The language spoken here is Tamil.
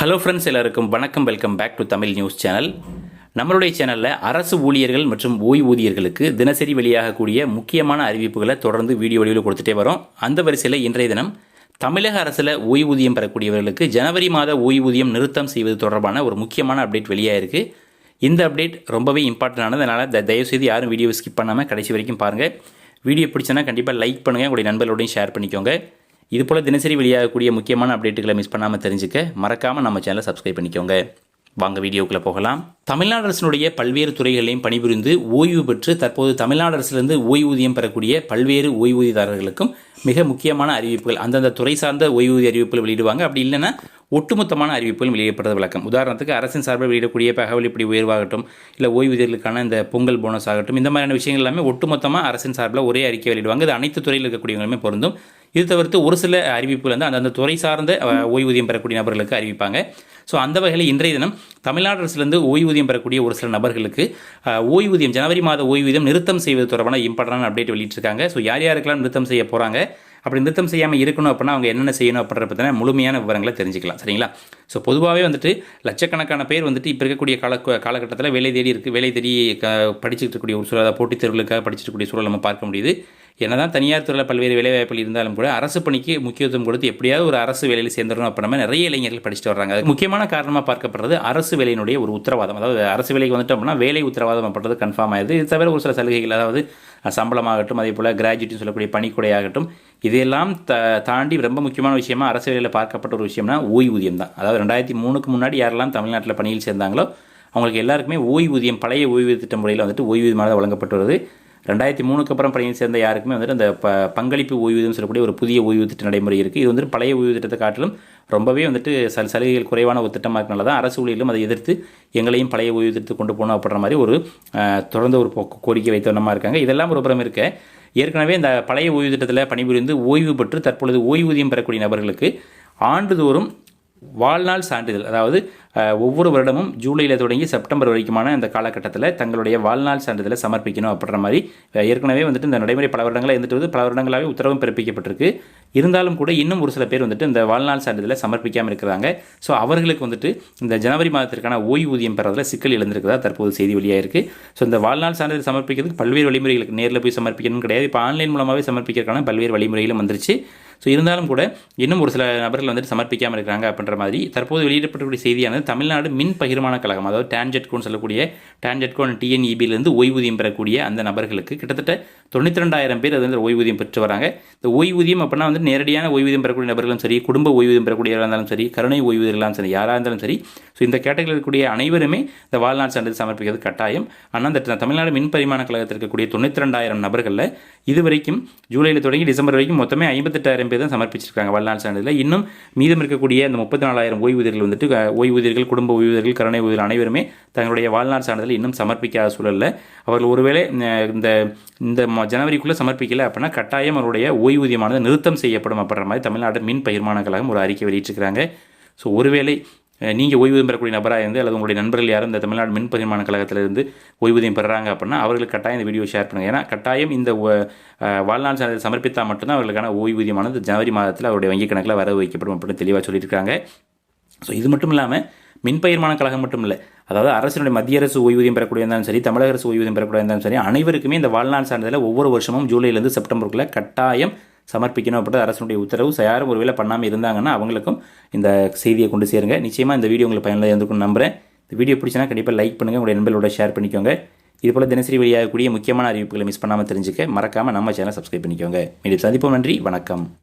ஹலோ ஃப்ரெண்ட்ஸ் எல்லாருக்கும் வணக்கம் welcome back to Tamil news channel நம்மளுடைய சேனலில் அரசு ஊழியர்கள் மற்றும் ஓய்வூதியர்களுக்கு தினசரி வெளியாகக்கூடிய முக்கியமான அறிவிப்புகளை தொடர்ந்து வீடியோ வடிவில் கொடுத்துட்டே வரோம். அந்த வரிசையில் இன்றைய தினம் தமிழக அரசில் ஓய்வூதியம் பெறக்கூடியவர்களுக்கு ஜனவரி மாத ஓய்வூதியம் நிறுத்தம் செய்வது தொடர்பான ஒரு முக்கியமான அப்டேட் வெளியாகிருக்கு இந்த அப்டேட் ரொம்பவே இம்பார்ட்டன்டானது அதனால் தயவுசெய்து யாரும் வீடியோ ஸ்கிப் பண்ணாமல் கடைசி வரைக்கும் பாருங்கள் வீடியோ பிடிச்சனா கண்டிப்பாக லைக் பண்ணுங்கள் உங்களுடைய நண்பர்களோடையும் ஷேர் பண்ணிக்கோங்க. இது போல் தினசரி வெளியாகக்கூடிய முக்கியமான அப்டேட்டுகளை மிஸ் பண்ணாமல் தெரிஞ்சுக்க மறக்காமல் நம்ம சேனலை சப்ஸ்கிரைப் பண்ணிக்கோங்க. வாங்க வீடியோக்குள்ளே போகலாம். தமிழ்நாடு அரசினுடைய பல்வேறு துறைகளையும் பணிபுரிந்து ஓய்வு பெற்று தற்போது தமிழ்நாடு அரசிலிருந்து ஓய்வூதியம் பெறக்கூடிய பல்வேறு ஓய்வூதியதாரர்களுக்கும் மிக முக்கியமான அறிவிப்புகள் அந்தந்த துறை சார்ந்த ஓய்வூதிய அறிவிப்புகள் வெளியிடுவாங்க. அப்படி இல்லைன்னா ஒட்டுமொத்தமான அறிவிப்புகள் வெளியிடப்படுறது வழக்கம். உதாரணத்துக்கு அரசின் சார்பில் வெளியிடக்கூடிய பகவல் இப்படி உயர்வாகட்டும் இல்லை ஓய்வூதியர்களுக்கான இந்த பொங்கல் போனஸ் ஆகட்டும் இந்த மாதிரியான விஷயங்கள் எல்லாமே ஒட்டுமொத்தமாக அரசின் சார்பில் ஒரே அறிக்கை வெளியிடுவாங்க. இது அனைத்து துறையில் இருக்கக்கூடியவங்களுமே பொருந்தும். இது தவிர்த்து ஒரு சில அறிவிப்புகள் வந்து அந்தந்த துறை சார்ந்த ஓய்வூதியம் பெறக்கூடிய நபர்களுக்கு அறிவிப்பாங்க. ஸோ அந்த வகையில் இன்றைய தினம் தமிழ்நாடு அரசுலேருந்து ஓய்வூதியம் பெறக்கூடிய ஒரு சில நபர்களுக்கு ஓய்வூதியம் ஜனவரி மாத ஓய்வூதியம் நிறுத்தம் செய்வது தொடர்பான இம்பார்ட்டன்டான அப்டேட் வெளியிட்டிருக்காங்க. ஸோ யார் யாருக்கெல்லாம் நிறுத்தம் செய்ய போகிறாங்க அப்படி நிறுத்தம் செய்யாமல் இருக்கணும் அப்படின்னா அவங்க என்னென்ன செய்யணும் அப்படின்ற பற்றின முழுமையான விவரங்களை தெரிஞ்சுக்கலாம். சரிங்களா? ஸோ பொதுவாகவே வந்துட்டு லட்சக்கணக்கான பேர் வந்துட்டு இப்போ இருக்கக்கூடிய கால காலகட்டத்தில் வேலை தேடி இருக்குது வேலை தேடி க படிச்சுட்டு இருக்கக்கூடிய ஒரு சூழல் போட்டித் தேர்வுகளுக்காக படிச்சுட்டு இருக்கக்கூடிய சூழல் நம்ம பார்க்க முடியுது. என்னதான் தனியார் துறையில் பல்வேறு வேலைவாய்ப்புகள் இருந்தாலும் கூட அரசு பணிக்கு முக்கியத்துவம் கொடுத்து எப்படியாவது ஒரு அரசு வேலையில் சேர்ந்துடணும் அப்படின்னா நிறைய இளைஞர்கள் படிச்சுட்டு வர்றாங்க. அது முக்கியமான காரணமாக பார்க்கப்படுறது அரசு வேலையினுடைய ஒரு உத்தரவாதம். அதாவது அரசு வேலைக்கு வந்துட்டோம் அப்படின்னா வேலை உத்தரவாதம் அப்படின்றது கன்ஃபார்ம் ஆகுது இது தவிர ஒரு சில சலுகைகள் அதாவது சம்பளமாகட்டும் அதே போல் கிராஜுவேட்னு சொல்லக்கூடிய பணிக்குடையாகட்டும் இதையெல்லாம் த தாண்டி ரொம்ப முக்கியமான விஷயமா அரசு வேலையில் பார்க்கப்பட்ட ஒரு விஷயம்னா ஓய்வூதியம் தான். அதாவது ரெண்டாயிரத்தி மூணுக்கு முன்னாடி யாரெல்லாம் தமிழ்நாட்டில் பணியில் சேர்ந்தாங்களோ அவங்களுக்கு எல்லாருக்குமே ஓய்வூதியம் பழைய ஓய்வூதிய திட்ட முறையில் வந்துட்டு ஓய்வூதியமாக வழங்கப்பட்டு வருது. ரெண்டாயிரத்தி மூணுக்கு அப்புறம் பணியில் சேர்ந்த யாருக்குமே வந்துட்டு அந்த ப பங்களிப்பு ஓய்வூதியம் சொல்லக்கூடிய ஒரு புதிய ஓய்வு திட்ட நடைமுறை இருக்குது இது வந்துட்டு பழைய ஓய்வு திட்டத்தை காட்டிலும் ரொம்பவே வந்துட்டு சல் சலுகைகள் குறைவான ஒரு திட்டமாக இருக்கனால தான் அரசு ஊழியர்களும் அதை எதிர்த்து எங்களையும் பழைய ஓய்வு திட்டத்தை கொண்டு போகணும் அப்படின்ற மாதிரி ஒரு தொடர்ந்து ஒரு கோரிக்கை வைத்தவனமாக இருக்காங்க. இதெல்லாம் ஒரு புறம் இருக்க ஏற்கனவே இந்த பழைய ஓய்வு திட்டத்தில் பணிபுரிந்து ஓய்வு பெற்று தற்பொழுது ஓய்வூதியம் பெறக்கூடிய நபர்களுக்கு ஆண்டுதோறும் வாழ்நாள் சான்றிதழ் அதாவது ஒவ்வொரு வருடமும் ஜூலையில் தொடங்கி செப்டம்பர் வரைக்குமான அந்த காலகட்டத்தில் தங்களுடைய வாழ்நாள் சான்றிதழை சமர்ப்பிக்கணும் அப்படின்ற மாதிரி ஏற்கனவே வந்துட்டு இந்த நடைமுறை பல வருடங்களாக இருந்துட்டு வந்து பல வருடங்களாகவே உத்தரவும் பிறப்பிக்கப்பட்டிருக்கு. இருந்தாலும் கூட இன்னும் ஒரு சில பேர் வந்துட்டு இந்த வாழ்நாள் சான்றிதழை சமர்ப்பிக்காமல் இருக்கிறாங்க. ஸோ அவர்களுக்கு வந்துட்டு இந்த ஜனவரி மாதத்திற்கான ஓய்வூதியம் பெறதில் சிக்கல் எழுந்திருக்கிறதா தற்போது செய்தி வெளியாயிருக்கு. ஸோ இந்த வாழ்நாள் சான்றிதழ் சமர்ப்பிக்கிறதுக்கு பல்வேறு வழிமுறைகளுக்கு நேரில் போய் சமர்ப்பிக்கணும் கிடையாது. இப்போ ஆன்லைன் மூலமாகவே சமர்ப்பிக்கிறதுக்கான பல்வேறு வழிமுறைகளும் வந்துருச்சு. ஸோ இருந்தாலும் கூட இன்னும் ஒரு சில நபர்கள் வந்துட்டு சமர்ப்பிக்காமல் இருக்கிறாங்க அப்படின்ற மாதிரி தற்போது வெளியிடப்படக்கூடிய செய்தியானது தமிழ்நாடு மின் பகிர்மான கழகம் அதாவது டான்ஜெட்கோன்னு சொல்லக்கூடிய டான்ஜெட்கோன் டிஎன்இபியிலிருந்து ஓய்வூதியம் பெறக்கூடிய அந்த நபர்களுக்கு கிட்டத்தட்ட தொண்ணூற்றி ரெண்டாயிரம் பேர் அது வந்து ஓய்வூதியம் பெற்று வராங்க. இந்த ஓய்வூதியம் அப்படின்னா வந்து நேரடியான ஓய்வூதியம் பெறக்கூடிய நபர்களும் சரி குடும்ப ஓய்வூதியம் பெறக்கூடியவராக இருந்தாலும் சரி கருணை ஓய்வூதியர்களாலும் சரி யாராக இருந்தாலும் சரி ஸோ இந்த கேட்டகரியில் இருக்கக்கூடிய அனைவருமே இந்த வாழ்நாள் சான்றிதழ் சமர்ப்பிக்கிறது கட்டாயம். ஆனால் இந்த தமிழ்நாடு மின் பரிமாண கழகத்தில் இருக்கக்கூடிய தொண்ணூற்றி ரெண்டாயிரம் நபர்களில் இதுவரைக்கும் ஜூலையில் தொடங்கி டிசம்பர் வரைக்கும் மொத்தமே ஐம்பத்தெட்டாயிரம் பேர் தான் சமர்ப்பிச்சிருக்காங்க வாழ்நாள் சான்றிதழ் இன்னும் மீதம் இருக்கக்கூடிய அந்த முப்பத்தி நாலாயிரம் ஓய்வூதியர்கள் வந்துட்டு ஓய்வூதியர்கள் குடும்ப ஓய்வூதியர்கள் கருணை ஊதியர்கள் அனைவருமே தங்களுடைய வாழ்நாள் சான்றிதழ் இன்னும் சமர்ப்பிக்காத சூழலில் அவர்கள் ஒருவேளை இந்த இந்த ஜனவரிக்குள்ளே சமர்ப்பிக்கல அப்படின்னா கட்டாயம் அவருடைய ஓய்வூதியமானது நிறுத்தம் செய்யப்படும் அப்படின்ற மாதிரி தமிழ்நாடு மின் பகிர்மான கழகம் ஒரு அறிக்கை வெளியிட்டிருக்கிறாங்க. ஸோ ஒருவேளை நீங்கள் ஓய்வூதியம் பெறக்கூடிய நபராக இருந்து அல்லது உங்களுடைய நண்பர்கள் யாரும் இந்த தமிழ்நாடு மின் பகிர்மான கழகத்திலிருந்து ஓய்வூதியம் பெறுறாங்க அப்படின்னா அவர்களுக்கு கட்டாயம் இந்த வீடியோ ஷேர் பண்ணுங்கள் ஏன்னா கட்டாயம் இந்த வாழ்நாள் சான்றிதழ் சமர்ப்பித்தால் மட்டும்தான் அவர்களுக்கான ஓய்வூதியமானது ஜனவரி மாதத்தில் அவருடைய வங்கிக் கணக்கில் வரவு வைக்கப்படும் அப்படின்னு தெளிவாக சொல்லியிருக்காங்க. ஸோ இது மட்டும் இல்லாமல் மின்பயிர்மான கழகம் மட்டும் இல்லை அதாவது அரசினுடைய மத்திய அரசு ஓய்வூதியம் பெறக்கூடிய இருந்தாலும் சரி தமிழக அரசு ஓய்வூதியம் பெறக்கூடிய இருந்தாலும் சரி அனைவருக்குமே இந்த வாழ்நாள் சான்றிதழை ஒவ்வொரு வருஷமும் ஜூலைலேருந்து செப்டம்பருக்குள்ளே கட்டாயம் சமர்ப்பிக்கணும் அப்படின்றது அரசனுடைய உத்தரவு. யாரும் ஒருவேளை பண்ணாமல் இருந்தாங்கன்னா அவங்களுக்கும் இந்த செய்தியை கொண்டு சேருங்க. நிச்சயமாக இந்த வீடியோ உங்களுக்கு பயனுள்ள இருந்திருக்கும்னு நம்புகிறேன் இந்த வீடியோ பிடிச்சினா கண்டிப்பாக லைக் பண்ணுங்கள் உங்களுடைய நண்பர்களோட ஷேர் பண்ணிக்கோங்க. இதுபோல் தினசரி வெளியாகக்கூடிய முக்கியமான அறிவிப்புகளை மிஸ் பண்ணாமல் தெரிஞ்சுக்க மறக்காமல் நம்ம சேனல் சப்ஸ்கிரைப் பண்ணிக்கோங்க. மீண்டும் சந்திப்போம். நன்றி. வணக்கம்.